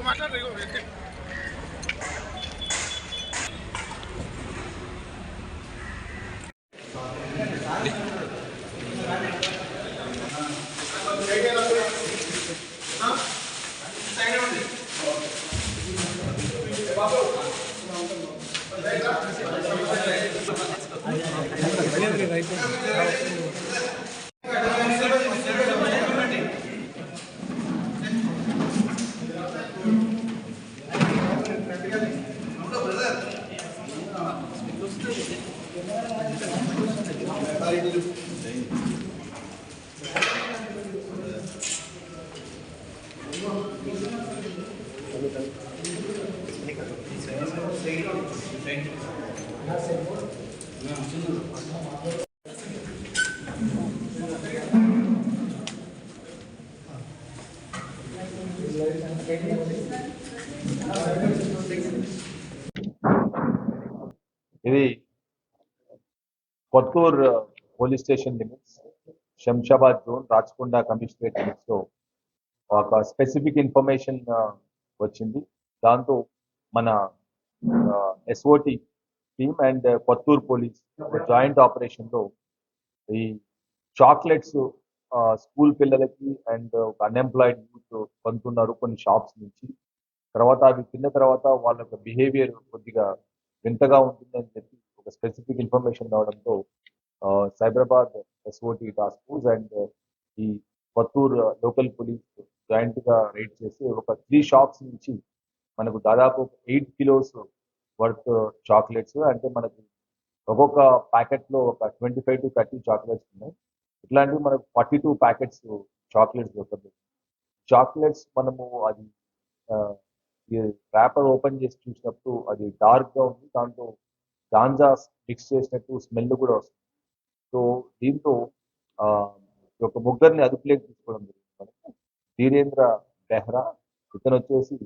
నువ్వు మాట్లాడు ఇది Kothur police station limits Shamshabad zone Rachakonda commissionerate లిమిట్స్లో ఒక స్పెసిఫిక్ ఇన్ఫర్మేషన్ వచ్చింది. దాంతో మన SOT team and Kothur police joint ఆపరేషన్లో ఈ చాక్లెట్స్ స్కూల్ పిల్లలకి అండ్ అన్ఎంప్లాయిడ్ యూత్ కొంటున్నారు కొన్ని షాప్స్ నుంచి. తర్వాత అవి తిన్న తర్వాత వాళ్ళ యొక్క బిహేవియర్ కొద్దిగా వింతగా ఉంటుందని చెప్పి ఒక స్పెసిఫిక్ ఇన్ఫర్మేషన్ రావడంతో Cyberabad SOT task force and ఈ కొత్తూరు లోకల్ పోలీస్ జాయింట్గా రైడ్ చేసి ఒక త్రీ షాప్స్ నుంచి మనకు దాదాపు ఎయిట్ కిలోస్ వర్త్ చాక్లెట్స్ అంటే మనకి ఒక్కొక్క ప్యాకెట్లో ఒక twenty five to thirty chocolates ఉన్నాయి. ఇట్లాంటివి మనకు ఫార్టీ టూ ప్యాకెట్స్ చాక్లెట్స్ దొరుకుతుంది చాక్లెట్స్ మనము అది ర్యాపర్ ఓపెన్ చేసి చూసినప్పుడు అది డార్క్గా ఉంది. దాంట్లో గాంజా మిక్స్ చేసినట్టు స్మెల్ కూడా వస్తుంది. సో దీంతో ఆ, యొక్క ముగ్గురిని అదుపులోకి తీసుకోవడం జరిగింది. మనకి ధీరేంద్ర బెహ్రా ఇతను వచ్చేసి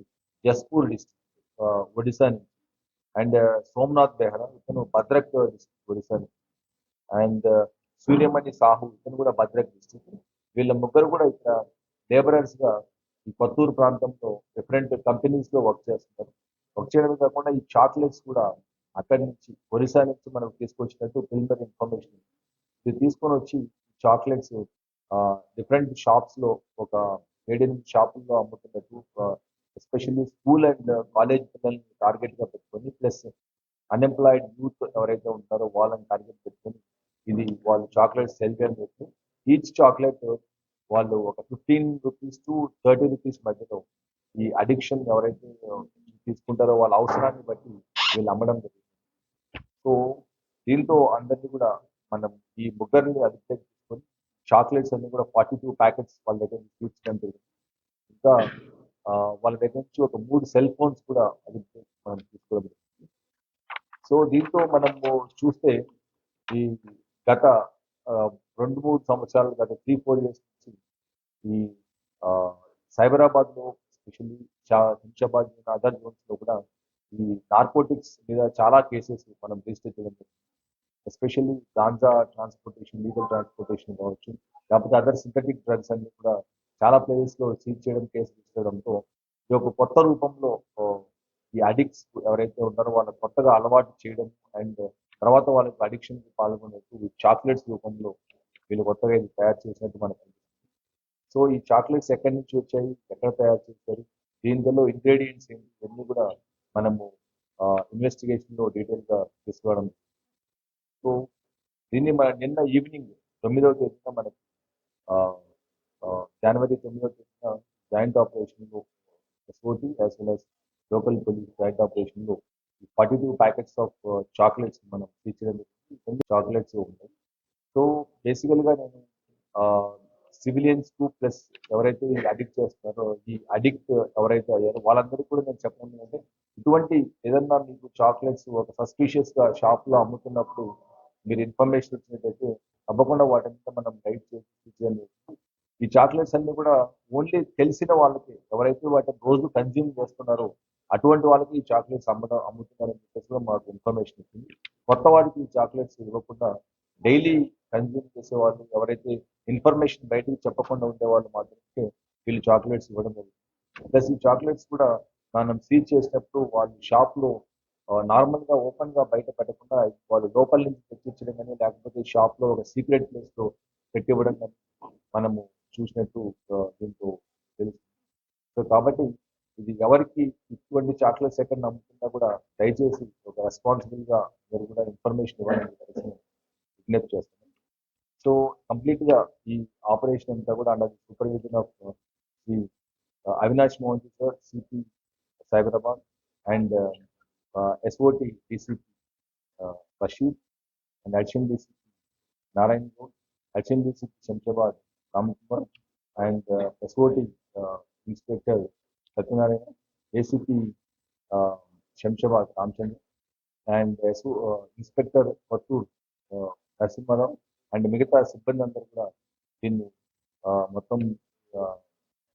జస్పూర్ డిస్ట్రిక్ట్ ఒడిశా నుంచి. అండ్ సోమనాథ్ బెహ్రా ఇతను భద్రక్ డిస్ట్రిక్ట్ ఒడిశా నుంచి. అండ్ సూర్యమణి సాహు ఇతను కూడా భద్రక్ డిస్ట్రిక్ట్ వీళ్ళ ముగ్గురు కూడా ఇక్కడ లేబరర్స్గా ఈ కొత్తూరు ప్రాంతంలో డిఫరెంట్ కంపెనీస్లో వర్క్ చేస్తున్నారు. వర్క్ చేయడమే కాకుండా ఈ చాక్లెట్స్ కూడా అక్కడి నుంచి ఒరిస్సా నుంచి మనం తీసుకొచ్చినట్టు ప్రిలిమినరీ ఇన్ఫర్మేషన్. ఇది తీసుకొని వచ్చి చాక్లెట్స్ డిఫరెంట్ షాప్స్లో ఒక ఏడెనిమిది షాపుల్లో అమ్ముతున్నట్టు ఎస్పెషల్లీ స్కూల్ అండ్ కాలేజ్ పిల్లల్ని టార్గెట్గా పెట్టుకొని ప్లస్ అన్ఎంప్లాయిడ్ యూత్ ఎవరైతే ఉంటారో వాళ్ళని టార్గెట్ పెట్టుకొని ఇది వాళ్ళు చాక్లెట్స్ సెల్ చేయడం చెప్పి ఈచ్ చాక్లెట్ వాళ్ళు ఒక fifteen rupees to thirty rupees మధ్యలో ఈ అడిక్షన్ ఎవరైతే తీసుకుంటారో వాళ్ళ అవసరాన్ని బట్టి వీళ్ళు అమ్మడం జరుగుతుంది సో దీంతో అందరినీ కూడా మనం ఈ ముగ్గురిని అదుపులోకి తీసుకొని చాక్లెట్స్ అన్ని కూడా ఫార్టీ టూ ప్యాకెట్స్ వాళ్ళ దగ్గర తీర్చడం జరిగింది. ఇంకా వాళ్ళ దగ్గర నుంచి ఒక మూడు సెల్ ఫోన్స్ కూడా అది మనం తీసుకోవడం సో దీంతో మనము చూస్తే ఈ గత రెండు మూడు సంవత్సరాలు గత త్రీ ఫోర్ ఇయర్స్ నుంచి ఈ సైబరాబాద్లో సైబరాబాద్లో ఎస్పెషల్లీ శంషాబాద్ అదర్ జోన్స్లో కూడా ఈ నార్కోటిక్స్ మీద చాలా కేసెస్ మనం రిజిస్టర్ చేయడం especially ganja transportation legal transportation కావచ్చు లేకపోతే అదర్ సింథటిక్ డ్రగ్స్ అన్ని కూడా చాలా ప్లేసెస్లో సీజ్ చేయడం కేసు చేయడంతో ఇది ఒక కొత్త రూపంలో ఈ అడిక్ట్స్ ఎవరైతే ఉన్నారో వాళ్ళ కొత్తగా అలవాటు చేయడం అండ్ తర్వాత వాళ్ళకి అడిక్షన్కి పాల్గొనేట్టు చాక్లెట్స్ రూపంలో వీళ్ళు కొత్తగా ఇది తయారు చేసినట్టు మనకు అనిపిస్తుంది. సో ఈ చాక్లెట్స్ ఎక్కడి నుంచి వచ్చాయి? ఎక్కడ తయారు చేశారు? దీనిలో ఇంగ్రీడియంట్స్ ఏంటి? ఇవన్నీ కూడా మనము ఇన్వెస్టిగేషన్లో డీటెయిల్గా తీసుకోవడం సో దీన్ని మన నిన్న ఈవినింగ్ తొమ్మిదవ తేదీన మనకి ఆ, జనవరి తొమ్మిదో తేదీన జాయింట్ ఆపరేషన్లో SOT as well as local police joint ఆపరేషన్లో forty two packets of chocolates మనం తీర్చడం జరిగింది. చాక్లెట్స్ ఉంటాయి సో బేసికల్గా నేను సివిలియన్స్కు ప్లస్ ఎవరైతే ఈ అడిక్ట్ చేస్తున్నారో ఈ అడిక్ట్ ఎవరైతే అయ్యారో వాళ్ళందరికీ కూడా నేను చెప్పడం ఏంటంటే ఇటువంటి ఏదన్నా మీకు చాక్లెట్స్ ఒక సస్పీషియస్గా షాప్లో అమ్ముతున్నప్పుడు మీరు ఇన్ఫర్మేషన్ వచ్చినట్టయితే తప్పకుండా వాటిని మనం గైడ్ చేసి ఈ చాక్లెట్స్ అన్ని కూడా ఓన్లీ తెలిసిన వాళ్ళకి. ఎవరైతే వాటిని రోజు కన్జ్యూమ్ చేస్తున్నారో అటువంటి వాళ్ళకి ఈ చాక్లెట్స్ అమ్మడం అమ్ముతున్నారని చెప్పేసి మాకు ఇన్ఫర్మేషన్ ఇచ్చింది కొత్త వారికి ఈ చాక్లెట్స్ ఇవ్వకుండా డైలీ కన్జ్యూమ్ చేసే వాళ్ళు ఎవరైతే ఇన్ఫర్మేషన్ బయటకు చెప్పకుండా ఉండేవాళ్ళు మాత్రమే వీళ్ళు చాక్లెట్స్ ఇవ్వడం జరుగుతుంది ప్లస్ ఈ చాక్లెట్స్ కూడా మనం సీజ్ చేసినప్పుడు వాళ్ళు షాప్లో నార్మల్గా ఓపెన్గా బయట పెట్టకుండా వాళ్ళు లోపల నుంచి తెచ్చిచ్చడం కానీ లేకపోతే షాప్లో ఒక సీక్రెట్ ప్లేస్లో పెట్టివ్వడం కానీ మనము చూసినట్టు దీంతో తెలుసు. సో కాబట్టి ఇది ఎవరికి ఇటువంటి చాక్లెట్స్ సెకండ్ నమ్ముతున్నా కూడా దయచేసి ఒక రెస్పాన్సిబుల్గా మీరు కూడా ఇన్ఫర్మేషన్ ఇవ్వాలని విజ్ఞప్తి చేస్తున్నాను. సో కంప్లీట్గా ఈ ఆపరేషన్ అంతా కూడా under supervision of Shri Avinash Mohan sir CP Cyberabad and SOT DCP Rashid and addition DCP Narayana Goud addition DCP Shamshabad Ramakumar SOT inspector Satyanarayana ACP Shamshabad Ramachandra and SO inspector Pathur Narasimharao and మిగతా సిబ్బంది అందరూ కూడా దీన్ని ఆ, మొత్తం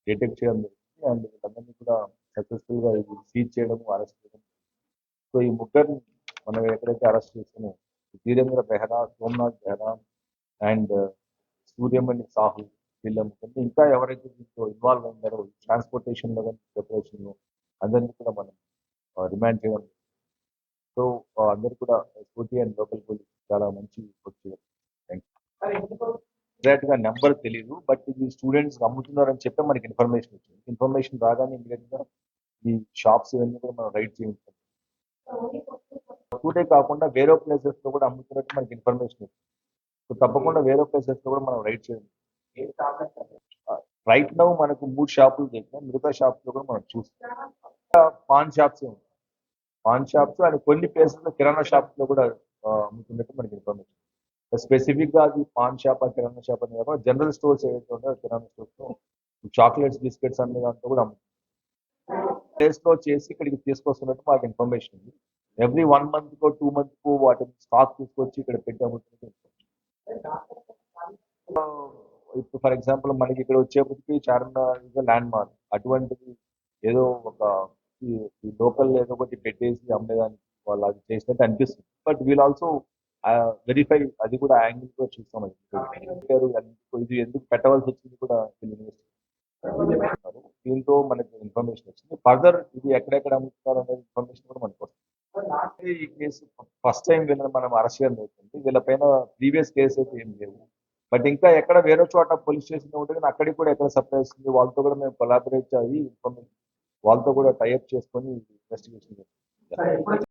detect చేయడం జరిగింది. And వీళ్ళందరినీ కూడా సక్సెస్ఫుల్గా ఇది సీజ్ చేయడం అరెస్ట్ చేయడం సో ఈ ముగ్గురిని మనం ఎక్కడైతే అరెస్ట్ చేసామో వీరేంద్ర బెహ్రా సోమనాథ్ బెహ్రా అండ్ సూర్యమణి సాహు వీళ్ళ ఇంకా ఎవరైతే దీంట్లో ఇన్వాల్వ్ అయ్యారో ట్రాన్స్పోర్టేషన్లో కానీ ప్రిపరేషన్లో అందరినీ కూడా మనం రిమాండ్ చేయడం. సో అందరు కూడా ఎస్ఓటీ అండ్ లోకల్ పోలీస్ చాలా మంచి చేయాలి ఎగ్జాక్ట్గా నెంబర్ తెలియదు బట్ ఇది స్టూడెంట్స్ అమ్ముతున్నారని చెప్పి మనకి ఇన్ఫర్మేషన్ వచ్చింది. ఇన్ఫర్మేషన్ రాగానే ఇమీడియట్గా ఈ షాప్స్ ఇవన్నీ కూడా మనం రైడ్ చేయించాం ఒకటే కాకుండా వేరే ప్లేసెస్లో కూడా అమ్ముతున్నట్టు మనకి ఇన్ఫర్మేషన్ వచ్చింది. సో తప్పకుండా వేరే ప్లేసెస్లో కూడా మనం రైడ్ చేయండి. రైట్ నౌ మనకు మూడు షాపులు చెప్పినా మిగతా షాప్స్లో కూడా మనం చూస్తాం. పాన్ షాప్స్ ఉన్నాయి? పాన్ షాప్స్ అండ్ కొన్ని ప్లేసెస్లో కిరాణా షాప్స్లో కూడా అమ్ముతున్నట్టు మనకి ఇన్ఫర్మేషన్ స్పెసిఫిక్గా అది పాన్ షాప్ కిరాణా షాప్ అనే కాకుండా జనరల్ స్టోర్స్ ఏవైతే ఉన్నాయో కిరాణా స్టోర్స్ చాక్లెట్స్ బిస్కెట్స్ అనే దాంట్లో కూడా అమ్ముతుంది ప్లేస్లో చేసి ఇక్కడికి తీసుకొస్తున్నట్టు మాకు ఇన్ఫర్మేషన్ ఉంది. ఎవ్రీ వన్ మంత్ కో టూ మంత్ కో వాటిని స్టాక్ తీసుకొచ్చి ఇక్కడ పెట్టి అమ్ముతున్నట్టు ఇప్పుడు ఫర్ ఎగ్జాంపుల్ మనకి ఇక్కడ వచ్చేప్పటికి చార్మినార్ ఇస్ ల్యాండ్ మార్క్ అటువంటిది ఏదో ఒక లోకల్ ఏదో ఒకటి పెట్టేసి అమ్మేదానికి వాళ్ళు అది చేసినట్టు అనిపిస్తుంది. బట్ వీల్ ఆల్సో వెరిఫై అది కూడా యాంగిల్ కూడా చూస్తాం ఇది ఎందుకు పెట్టవలసి వచ్చింది కూడా వీళ్ళు దీంతో మనకి ఇన్ఫర్మేషన్ వచ్చింది. ఫర్దర్ ఇది ఎక్కడెక్కడ అమ్ముతున్నారు అనేది ఇన్ఫర్మేషన్ కూడా మనకు వస్తుంది. ఈ కేసు ఫస్ట్ టైం వీళ్ళని మనం అరెస్ట్ చేయడం జరుగుతుంది. వీళ్ళపైన ప్రీవియస్ కేసు అయితే ఏం లేవు బట్ ఇంకా ఎక్కడ వేరే చోట పోలీస్ స్టేషన్ ఉంటే కానీ అక్కడికి కూడా ఎక్కడ సప్లై వస్తుంది వాళ్ళతో కూడా మేము కొలాబరేట్ అయ్యి వాళ్ళతో కూడా టైఅప్ చేసుకొని ఇన్వెస్టిగేషన్ చేస్తాం.